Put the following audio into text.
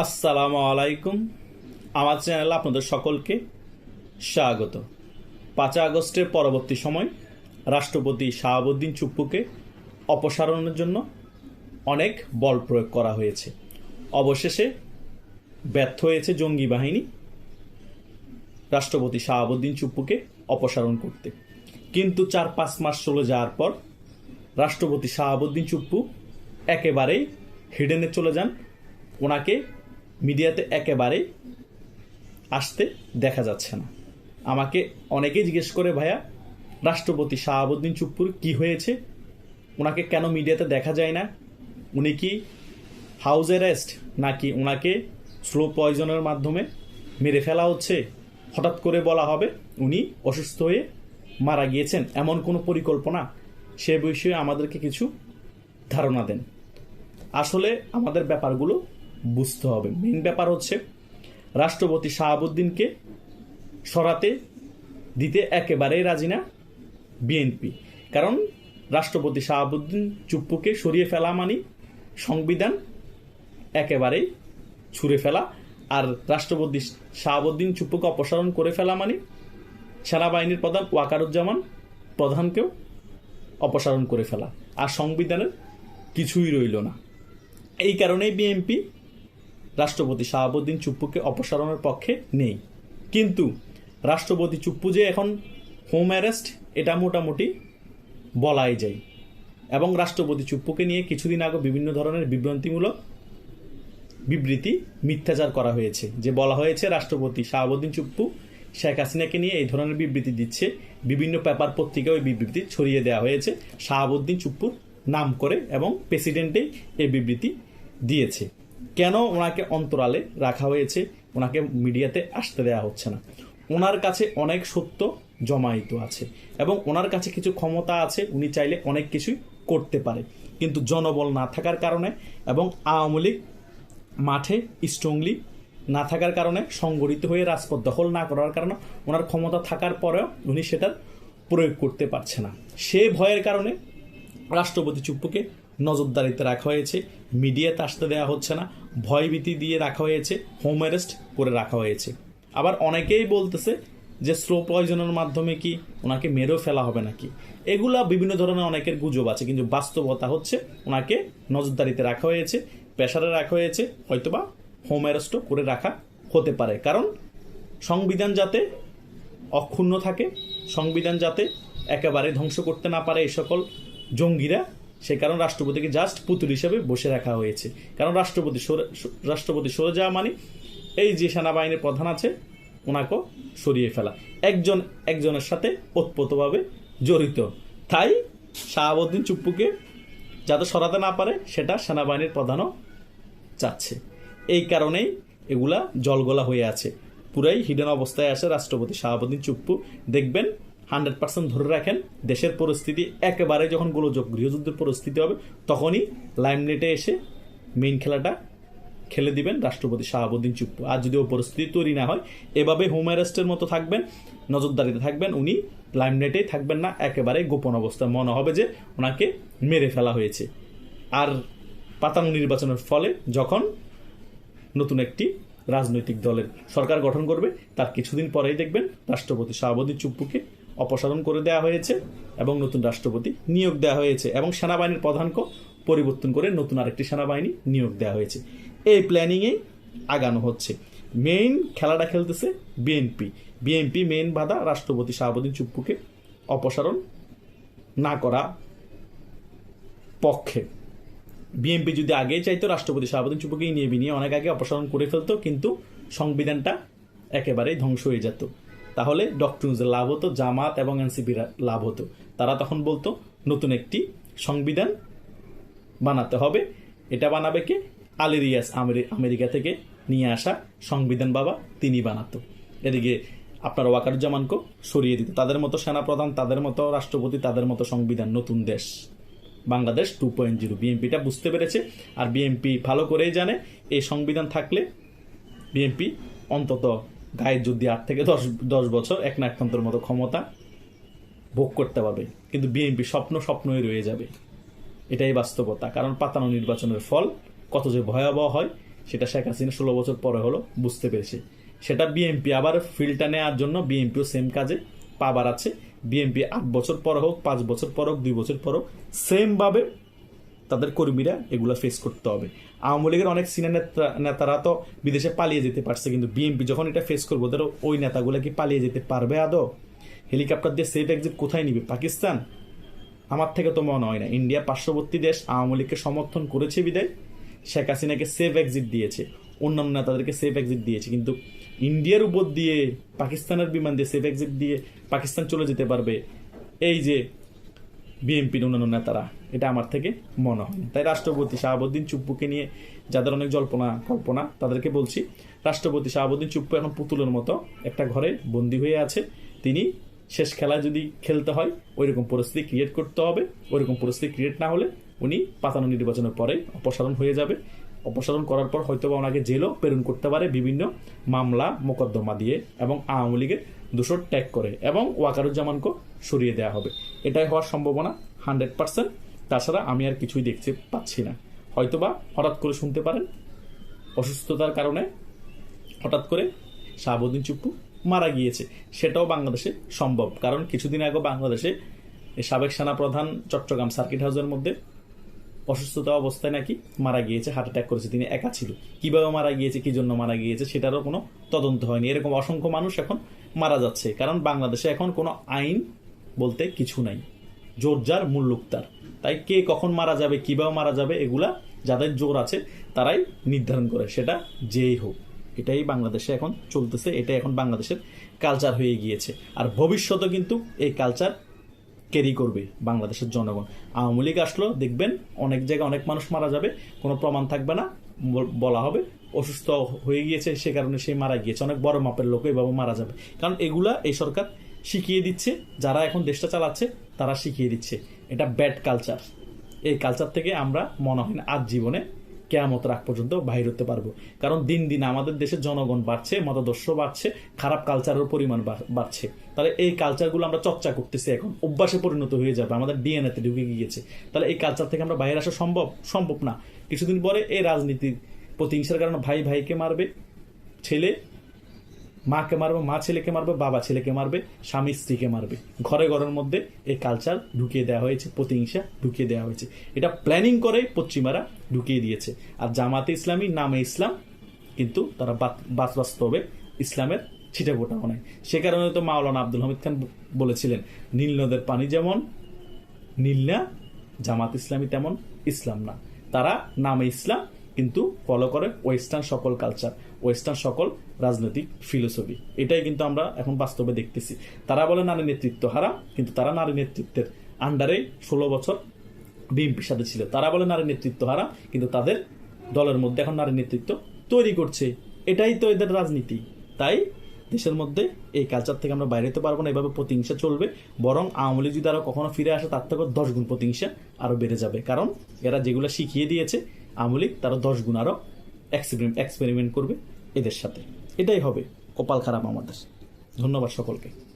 আসসালামু আলাইকুম। আমার চ্যানেলে আপনাদের সকলকে স্বাগত। পাঁচই আগস্টের পরবর্তী সময় রাষ্ট্রপতি শাহাবুদ্দিন চুপ্পুকে অপসারণের জন্য অনেক বল প্রয়োগ করা হয়েছে। অবশেষে ব্যর্থ হয়েছে জঙ্গি বাহিনী রাষ্ট্রপতি শাহাবুদ্দিন চুপ্পুকে অপসারণ করতে। কিন্তু চার পাঁচ মাস চলে যাওয়ার পর রাষ্ট্রপতি শাহাবুদ্দিন চুপ্পু একেবারেই হিডেনে চলে যান। ওনাকে মিডিয়াতে একেবারেই আসতে দেখা যাচ্ছে না। আমাকে অনেকেই জিজ্ঞেস করে, ভাইয়া, রাষ্ট্রপতি শাহাবুদ্দিন চুপ্পুর কি হয়েছে? ওনাকে কেন মিডিয়াতে দেখা যায় না? উনি কি হাউস অ্যারেস্ট নাকি ওনাকে স্লো পয়জনের মাধ্যমে মেরে ফেলা হচ্ছে? হঠাৎ করে বলা হবে উনি অসুস্থ হয়ে মারা গিয়েছেন। এমন কোনো পরিকল্পনা? সে বিষয়ে আমাদেরকে কিছু ধারণা দেন। আসলে আমাদের ব্যাপারগুলো বুঝতে হবে। মেন ব্যাপার হচ্ছে, রাষ্ট্রপতি শাহাবুদ্দিনকে সরাতে দিতে একেবারেই রাজি না বিএনপি। কারণ রাষ্ট্রপতি শাহাবুদ্দিন চুপ্পুকে সরিয়ে ফেলা মানে সংবিধান একেবারেই ছুঁড়ে ফেলা, আর রাষ্ট্রপতি শাহাবুদ্দিন চুপ্পুকে অপসারণ করে ফেলা মানে সেনাবাহিনীর প্রধান ওয়াকারুজ্জামান প্রধানকেও অপসারণ করে ফেলা। আর সংবিধানের কিছুই রইল না। এই কারণেই বিএনপি রাষ্ট্রপতি শাহাবুদ্দিন চুপ্পুকে অপসারণের পক্ষে নেই। কিন্তু রাষ্ট্রপতি চুপ্পু যে এখন হোম অ্যারেস্ট, এটা মোটামুটি বলাই যায়। এবং রাষ্ট্রপতি চুপ্পুকে নিয়ে কিছুদিন আগে বিভিন্ন ধরনের বিভ্রান্তিমূলক বিবৃতি, মিথ্যাচার করা হয়েছে। যে বলা হয়েছে, রাষ্ট্রপতি শাহাবুদ্দিন চুপ্পু শেখ হাসিনাকে নিয়ে এই ধরনের বিবৃতি দিচ্ছে। বিভিন্ন পেপার পত্রিকায় ওই বিবৃতি ছড়িয়ে দেওয়া হয়েছে। শাহাবুদ্দিন চুপ্পুর নাম করে এবং প্রেসিডেন্টেই এই বিবৃতি দিয়েছে। কেন ওনাকে অন্তরালে রাখা হয়েছে? ওনাকে মিডিয়াতে আসতে দেওয়া হচ্ছে না। ওনার কাছে অনেক সত্য জমায়িত আছে এবং ওনার কাছে কিছু ক্ষমতা আছে, উনি চাইলে অনেক কিছুই করতে পারে। কিন্তু জনবল না থাকার কারণে এবং আওয়ামী লীগ মাঠে স্ট্রংলি না থাকার কারণে সংগঠিত হয়ে রাজপথ দখল না করার কারণে ওনার ক্ষমতা থাকার পরেও উনি সেটার প্রয়োগ করতে পারছে না। সে ভয়ের কারণে রাষ্ট্রপতি চুপ্পুকে নজরদারিতে রাখা হয়েছে। মিডিয়াতে আসতে দেওয়া হচ্ছে না। ভয়ভীতি দিয়ে রাখা হয়েছে। হোম অ্যারেস্ট করে রাখা হয়েছে। আবার অনেকেই বলতেছে যে স্লো পয়জনের মাধ্যমে কি ওনাকে মেরেও ফেলা হবে নাকি? এগুলা বিভিন্ন ধরনের অনেকের গুজব আছে, কিন্তু বাস্তবতা হচ্ছে ওনাকে নজরদারিতে রাখা হয়েছে প্রেশারে রাখা হয়েছে, হয়তোবা হোম অ্যারেস্টও করে রাখা হতে পারে। কারণ সংবিধান যাতে অক্ষুণ্ণ থাকে, সংবিধান যাতে একেবারে ধ্বংস করতে না পারে এই সকল জঙ্গিরা সে কারণ রাষ্ট্রপতিকে জাস্ট পুতুল হিসেবে বসে রাখা হয়েছে। কারণ রাষ্ট্রপতি রাষ্ট্রপতি সরে যাওয়া মানে এই যে সেনাবাহিনীর প্রধান আছে ওনাকেও সরিয়ে ফেলা। একজন একজনের সাথে ওতপ্রোতভাবে জড়িত। তাই শাহাবুদ্দিন চুপ্পুকে যাতে সরাতে না পারে, সেটা সেনাবাহিনীর প্রধানও চাচ্ছে। এই কারণেই এগুলা জলগলা হয়ে আছে। পুরাই হিডেন অবস্থায় আছে রাষ্ট্রপতি শাহাবুদ্দিন চুপ্পু। দেখবেন হান্ড্রেড পার্সেন্ট ধরে রাখেন, দেশের পরিস্থিতি একেবারে যখন গোলযোগ, গৃহযুদ্ধের পরিস্থিতি হবে, তখনই লাইমলাইটে এসে মেইন খেলাটা খেলে দিবেন রাষ্ট্রপতি শাহাবুদ্দিন চুপ্পু। আর যদি ও পরিস্থিতি তৈরি না হয়, এভাবে হোম অ্যারেস্টের মতো থাকবেন, নজরদারিতে থাকবেন, উনি লাইমলাইটেই থাকবেন না, একেবারে গোপন অবস্থায়। মনে হবে যে ওনাকে মেরে ফেলা হয়েছে। আর পাতানো নির্বাচনের ফলে যখন নতুন একটি রাজনৈতিক দলের সরকার গঠন করবে, তার কিছুদিন পরেই দেখবেন রাষ্ট্রপতি শাহাবুদ্দিন চুপ্পুকে অপসারণ করে দেওয়া হয়েছে এবং নতুন রাষ্ট্রপতি নিয়োগ দেওয়া হয়েছে এবং সেনাবাহিনীর প্রধানকে পরিবর্তন করে নতুন আরেকটি সেনাবাহিনী নিয়োগ দেওয়া হয়েছে। এই প্ল্যানিংয়েই আগানো হচ্ছে। মেইন খেলাটা খেলতেছে বিএনপি বিএনপি মেইন বাধা রাষ্ট্রপতি শাহাবুদ্দিন চুপ্পুকে অপসারণ না করা পক্ষে। বিএনপি যদি আগেই চাইতো, রাষ্ট্রপতি শাহাবুদ্দিন চুপ্পুকে নিয়ে নিয়ে অনেক আগে অপসারণ করে ফেলতো, কিন্তু সংবিধানটা একেবারেই ধ্বংস হয়ে যেত। তাহলে ডক্টরুজের লাভ হতো, জামাত এবং এনসিপির লাভ হতো। তারা তখন বলতো, নতুন একটি সংবিধান বানাতে হবে। এটা বানাবে কে? আলিরিয়াস আমেরিকা থেকে নিয়ে আসা সংবিধান বাবা তিনি বানাতো। এদিকে আপনার ওয়াকারুজ্জামানকেও সরিয়ে দিত। তাদের মতো সেনাপ্রধান, তাদের মতো রাষ্ট্রপতি, তাদের মতো সংবিধান, নতুন দেশ। বাংলাদেশ টু পয়েন্ট জিরো বিএনপিটা বুঝতে পেরেছে। আর বিএনপি ভালো করেই জানে, এই সংবিধান থাকলে বিএনপি অন্তত গায়ের যুদ্ধে আট থেকে দশ দশ বছর এক নাকতন্ত্রের মতো ক্ষমতা ভোগ করতে পারবে। কিন্তু বিএনপি স্বপ্ন স্বপ্নই রয়ে যাবে। এটাই বাস্তবতা। কারণ পাতানো নির্বাচনের ফল কত যে ভয়াবহ হয়, সেটা শেখ হাসিনা ষোলো বছর পরে হলো বুঝতে পেরেছে। সেটা বিএনপি আবার ফিল্ডটা নেওয়ার জন্য বিএনপিও সেম কাজে পাবার আছে বিএনপি আট বছর পর হোক, পাঁচ বছর পর হোক, দুই বছর পর হোক সেমভাবে তাদের কর্মীরা এগুলো ফেস করতে হবে। আওয়ামী লীগের অনেক সিনিয়র নেতা, নেতারা তো বিদেশে পালিয়ে যেতে পারছে, কিন্তু বিএনপি যখন এটা ফেস করব, ধরো ওই নেতাগুলো কি পালিয়ে যেতে পারবে আদৌ? হেলিকপ্টার দিয়ে সেফ এক্সিট কোথায় নিবে? পাকিস্তান? আমার থেকে তো মনে হয় না। ইন্ডিয়া পার্শ্ববর্তী দেশ, আওয়ামী লীগকে সমর্থন করেছে বিদায়। শেখ হাসিনাকে সেফ এক্সিট দিয়েছে। অন্যান্য নেতাদেরকে সেফ এক্সিট দিয়েছে। কিন্তু ইন্ডিয়ার উপর দিয়ে, পাকিস্তানের বিমান দিয়ে সেফ এক্সিট দিয়ে পাকিস্তান চলে যেতে পারবে। এই যে বিএনপির অন্যান্য নেতারা, এটা আমার থেকে মনে হয় তাই রাষ্ট্রপতি শাহাবুদ্দিন চুপ্পুকে নিয়ে যাদের অনেক জল্পনা, কল্পনা, তাদেরকে বলছি, রাষ্ট্রপতি শাহাবুদ্দিন চুপ্পু এখন পুতুলের মতো একটা ঘরে বন্দী হয়ে আছে। তিনি শেষ খেলায় যদি খেলতে হয়, ওইরকম পরিস্থিতি ক্রিয়েট করতে হবে। ওইরকম পরিস্থিতি ক্রিয়েট না হলে উনি পাতানো নির্বাচনের পরে অপসারণ হয়ে যাবে। অপসারণ করার পর হয়তো বা ওনাকে জেলও প্রেরণ করতে পারে বিভিন্ন মামলা, মোকদ্দমা দিয়ে এবং আওয়ামী লীগের দোষর ট্যাগ করে এবং ওয়াকারুজ্জামানকে সরিয়ে দেওয়া হবে। এটাই হওয়ার সম্ভাবনা হান্ড্রেড পার্সেন্ট। তাছাড়া আমি আর কিছুই দেখতে পাচ্ছি না। হয়তোবা হঠাৎ করে শুনতে পারেন, অসুস্থতার কারণে হঠাৎ করে শাহাবুদ্দিন চুপ্পু মারা গিয়েছে। সেটাও বাংলাদেশে সম্ভব। কারণ কিছুদিন আগে বাংলাদেশে সাবেক সেনাপ্রধান চট্টগ্রাম সার্কিট হাউসের মধ্যে অসুস্থতা অবস্থায় নাকি মারা গিয়েছে হার্ট অ্যাটাক করেছে, তিনি একা ছিল। কীভাবে মারা গিয়েছে, কি জন্য মারা গিয়েছে, সেটারও কোনো তদন্ত হয়নি। এরকম অসংখ্য মানুষ এখন মারা যাচ্ছে, কারণ বাংলাদেশে এখন কোনো আইন বলতে কিছু নাই। জোর যার মুল্লুক তাই কে কখন মারা যাবে, কীভাবে মারা যাবে, এগুলা যাদের জোর আছে, তারাই নির্ধারণ করে, সেটা যেই হোক। এটাই বাংলাদেশে এখন চলতেছে, এটাই এখন বাংলাদেশের কালচার হয়ে গিয়েছে। আর ভবিষ্যতে কিন্তু এই কালচার ক্যারি করবে বাংলাদেশের জনগণ। আওয়ামী লীগ আসলো, দেখবেন অনেক জায়গায় অনেক মানুষ মারা যাবে, কোনো প্রমাণ থাকবে না, বল- হবে। অসুস্থ হয়ে গিয়েছে, সে কারণে সে মারা গিয়েছে। অনেক বড় মাপের লোক এভাবে মারা যাবে। কারণ এগুলা এই সরকার শিখিয়ে দিচ্ছে, যারা এখন দেশটা চালাচ্ছে, তারা শিখিয়ে দিচ্ছে। এটা ব্যাড কালচার এই কালচার থেকে আমরা মনে হয় না, আজ জীবনে কেয়ামত রাখ পর্যন্ত বাহির হতে পারব। কারণ দিন দিন আমাদের দেশে জনগণ বাড়ছে, মতাদর্শ বাড়ছে, খারাপ কালচারের পরিমাণ বাড়ছে। তাহলে এই কালচারগুলো আমরা চর্চা করতেছি এখন, অভ্যাসে পরিণত হয়ে যাবে, আমাদের ডিএনএতে ঢুকে গিয়েছে। তাহলে এই কালচার থেকে আমরা বাইরে আসা সম্ভব সম্ভব না। কিছুদিন পরে এই রাজনীতির প্রতিহিংসার কারণে ভাই ভাইকে মারবে, ছেলে মাকে মারবে, মা ছেলেকে মারবে, বাবা ছেলেকে মারবে, স্বামী স্ত্রীকে মারবে। ঘরে ঘরের মধ্যে এই কালচার ঢুকিয়ে দেওয়া হয়েছে, প্রতিহিংসা ঢুকিয়ে দেওয়া হয়েছে। এটা প্ল্যানিং করে পশ্চিমারা ঢুকিয়ে দিয়েছে। আর জামাতে ইসলামী নামে ইসলাম, কিন্তু তারা বাত- বাস্তবে ইসলামের ছিটে ফোটাও নাই। সে কারণে তো মাওলানা আব্দুল হামিদ খান বলেছিলেন, নীল নদের পানি যেমন, নীল না জামাত ইসলামী তেমন ইসলাম না। তারা নামে ইসলাম কিন্তু ফলো করে ওয়েস্টার্ন সকল কালচার ওয়েস্টার্ন সকল রাজনৈতিক ফিলোসফি এটাই কিন্তু আমরা এখন বাস্তবে দেখতেছি। তারা বলে নারী নেতৃত্ব হারা, কিন্তু তারা নারী নেতৃত্বের আন্ডারে ষোলো বছর বিএনপির সাথে ছিল। তারা বলে নারী নেতৃত্ব হারা, কিন্তু তাদের দলের মধ্যে এখন নারী নেতৃত্ব তৈরি করছে। এটাই তো এদের রাজনীতি। তাই দেশের মধ্যে এই কালচার থেকে আমরা বাইরে হতে পারব না, এভাবে প্রতিহিংসা চলবে। বরং আওয়ামী লীগ যদি আরও কখনো ফিরে আসে, তার থেকে দশ গুণ প্রতিহিংসা আরও বেড়ে যাবে। কারণ এরা যেগুলো শিখিয়ে দিয়েছে আওয়ামী তারা দশ গুণ আরও এক্সপেরিমেন্ট করবে এদের সাথে। এটাই হবে কপাল খারাপ আমাদের। ধন্যবাদ সকলকে।